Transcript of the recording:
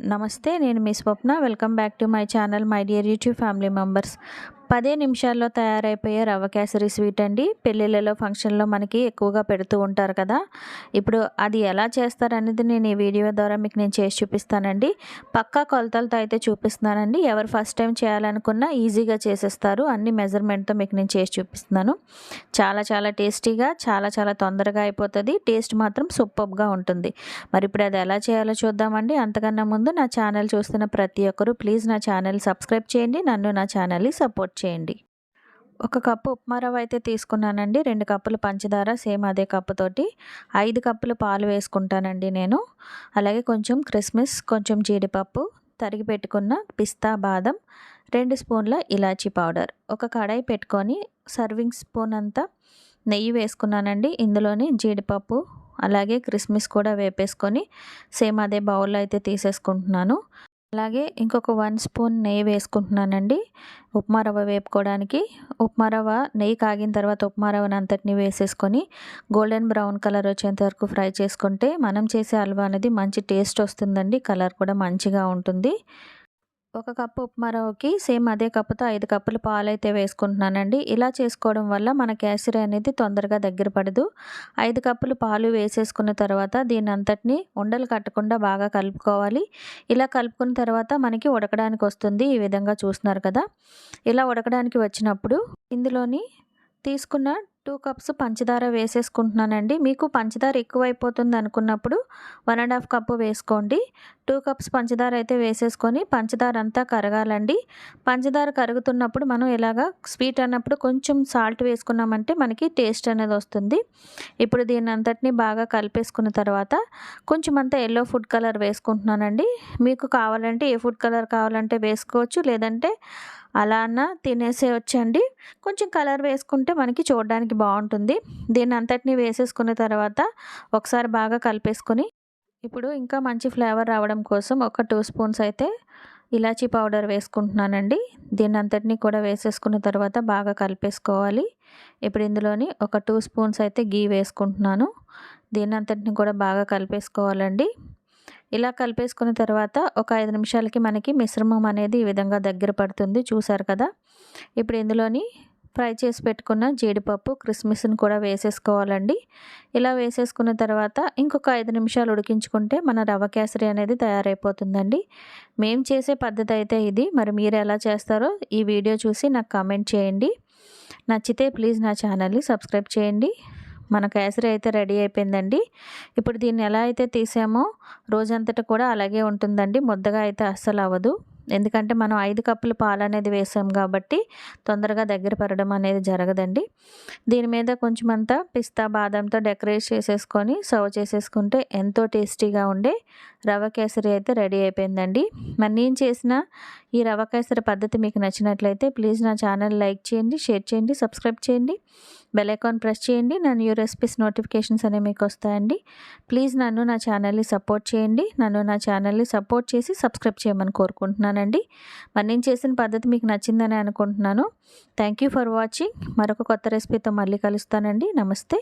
నమస్తే నేను మీ Swapna. Welcome back to my channel my dear YouTube family members. పదే నిమిషాల్లో తయారైపోయే రవ్వ కేసరి స్వీట్ అండి. పెళ్ళిళ్ళలో ఫంక్షన్లో మనకి ఎక్కువగా పెడుతూ ఉంటారు కదా. ఇప్పుడు అది ఎలా చేస్తారనేది నేను ఈ వీడియో ద్వారా మీకు నేను చేసి చూపిస్తానండి. పక్కా కొలతలతో అయితే చూపిస్తున్నానండి. ఎవరు ఫస్ట్ టైం చేయాలనుకున్నా ఈజీగా చేసేస్తారు. అన్ని మెజర్మెంట్తో మీకు నేను చేసి చూపిస్తున్నాను. చాలా చాలా టేస్టీగా చాలా చాలా తొందరగా అయిపోతుంది. టేస్ట్ మాత్రం సూపర్గా ఉంటుంది. మరి ఇప్పుడు అది ఎలా చేయాలో చూద్దామండి. అంతకన్నా ముందు నా ఛానల్ చూస్తున్న ప్రతి ఒక్కరూ ప్లీజ్ నా ఛానల్ సబ్స్క్రైబ్ చేయండి. నన్ను నా ఛానల్ని సపోర్ట్ చేయండి. ఒక కప్పు ఉప్మా రవ్వ అయితే తీసుకున్నానండి. రెండు కప్పులు పంచదార సేమ్ అదే కప్పుతోటి ఐదు కప్పులు పాలు వేసుకుంటానండి నేను. అలాగే కొంచెం క్రిస్మస్ కొంచెం జీడిపప్పు తరిగి పెట్టుకున్న పిస్తా బాదం రెండు స్పూన్ల ఇలాచీ పౌడర్. ఒక కడాయి పెట్టుకొని సర్వింగ్ స్పూన్ అంతా నెయ్యి వేసుకున్నానండి. ఇందులోనే జీడిపప్పు అలాగే క్రిస్మస్ కూడా వేపేసుకొని సేమ్ అదే బౌల్లో అయితే తీసేసుకుంటున్నాను. అలాగే ఇంకొక వన్ స్పూన్ నెయ్యి వేసుకుంటున్నానండి. ఉప్మా రవ్వ వేపుకోవడానికి. ఉప్మా రవ్వ నెయ్యి కాగిన తర్వాత ఉప్మా రవ్వను అంతటిని వేసేసుకొని గోల్డెన్ బ్రౌన్ కలర్ వచ్చేంత వరకు ఫ్రై చేసుకుంటే మనం చేసే హల్వా అనేది మంచి టేస్ట్ వస్తుందండి. కలర్ కూడా మంచిగా ఉంటుంది. ఒక కప్పు ఉప్మా రవ్వకి సేమ్ అదే కప్పుతో ఐదు కప్పులు పాలు అయితే వేసుకుంటున్నానండి. ఇలా చేసుకోవడం వల్ల మన కేసరి అనేది తొందరగా దగ్గర పడదు. ఐదు కప్పులు పాలు వేసేసుకున్న తర్వాత దీని అంతటిని ఉండలు కట్టకుండా బాగా కలుపుకోవాలి. ఇలా కలుపుకున్న తర్వాత మనకి ఉడకడానికి వస్తుంది. ఈ విధంగా చూస్తున్నారు కదా. ఇలా ఉడకడానికి వచ్చినప్పుడు ఇందులోని తీసుకున్న టూ కప్స్ పంచదార వేసేసుకుంటున్నానండి. మీకు పంచదార ఎక్కువైపోతుంది అనుకున్నప్పుడు వన్ అండ్ హాఫ్ కప్పు వేసుకోండి. టూ కప్స్ పంచదార అయితే వేసేసుకొని పంచదార అంతా కరగాలండి. పంచదార కరుగుతున్నప్పుడు మనం ఇలాగా స్వీట్ అన్నప్పుడు కొంచెం సాల్ట్ వేసుకున్నామంటే మనకి టేస్ట్ అనేది వస్తుంది. ఇప్పుడు దీని అంతటిని బాగా కలిపేసుకున్న తర్వాత కొంచెం అంతా ఎల్లో ఫుడ్ కలర్ వేసుకుంటున్నానండి. మీకు కావాలంటే ఏ ఫుడ్ కలర్ కావాలంటే వేసుకోవచ్చు లేదంటే అలా అన్న తినేసేయచ్చండి. కొంచెం కలర్ వేసుకుంటే మనకి చూడడానికి బాగుంటుంది. దీని అంతటిని వేసేసుకున్న తర్వాత ఒకసారి బాగా కలిపేసుకొని ఇప్పుడు ఇంకా మంచి ఫ్లేవర్ రావడం కోసం ఒక టూ స్పూన్స్ అయితే ఇలాచీ పౌడర్ వేసుకుంటున్నానండి. దీన్ని అంతటిని కూడా వేసేసుకున్న తర్వాత బాగా కలిపేసుకోవాలి. ఇప్పుడు ఇందులోని ఒక టూ స్పూన్స్ అయితే గీ వేసుకుంటున్నాను. దీన్ని అంతటిని కూడా బాగా కలిపేసుకోవాలండి. ఇలా కలిపేసుకున్న తర్వాత ఒక ఐదు నిమిషాలకి మనకి మిశ్రమం అనేది ఈ విధంగా దగ్గర పడుతుంది. చూసారు కదా? ఇప్పుడు ఇందులోని ఫ్రై చేసి పెట్టుకున్న జీడిపప్పు క్రిస్మస్ని కూడా వేసేసుకోవాలండి. ఇలా వేసేసుకున్న తర్వాత ఇంకొక ఐదు నిమిషాలు ఉడికించుకుంటే మన రవ్వ కేసరి అనేది తయారైపోతుందండి. మేము చేసే పద్ధతి అయితే ఇది. మరి మీరు ఎలా చేస్తారో ఈ వీడియో చూసి నాకు కామెంట్ చేయండి. నచ్చితే ప్లీజ్ నా ఛానల్ని సబ్స్క్రైబ్ చేయండి. మన కేసరి అయితే రెడీ అయిపోయిందండి. ఇప్పుడు దీన్ని ఎలా అయితే తీసామో రోజంతటా కూడా అలాగే ఉంటుందండి. ముద్దగా అయితే అస్సలు అవ్వదు. ఎందుకంటే మనం ఐదు కప్పులు పాలు అనేది వేసాం కాబట్టి తొందరగా దగ్గర పడడం అనేది జరగదండి. దీని మీద కొంచెం అంతా పిస్తా బాదంతో డెకరేట్ చేసేసుకొని సర్వ్ చేసేసుకుంటే ఎంతో టేస్టీగా ఉండే రవ కేసరి అయితే రెడీ అయిపోయిందండి. మరి నేను చేసిన ఈ రవ కేసరి పద్ధతి మీకు నచ్చినట్లయితే ప్లీజ్ నా ఛానల్ లైక్ చేయండి షేర్ చేయండి సబ్స్క్రైబ్ చేయండి. బెల్ ఐకాన్ ప్రెస్ చేయండి. నా న్యూ రెసిపీస్ నోటిఫికేషన్స్ అనేవి మీకు వస్తాయండి. ప్లీజ్ నన్ను నా ఛానల్ని సపోర్ట్ చేయండి. నన్ను నా ఛానల్ని సపోర్ట్ చేసి సబ్స్క్రైబ్ చేయమని కోరుకుంటున్నానండి. మరి నేను చేసిన పద్ధతి మీకు నచ్చిందని అనుకుంటున్నాను. థ్యాంక్ యూ ఫర్ వాచింగ్ మరొక కొత్త రెసిపీతో మళ్ళీ కలుస్తానండి. నమస్తే.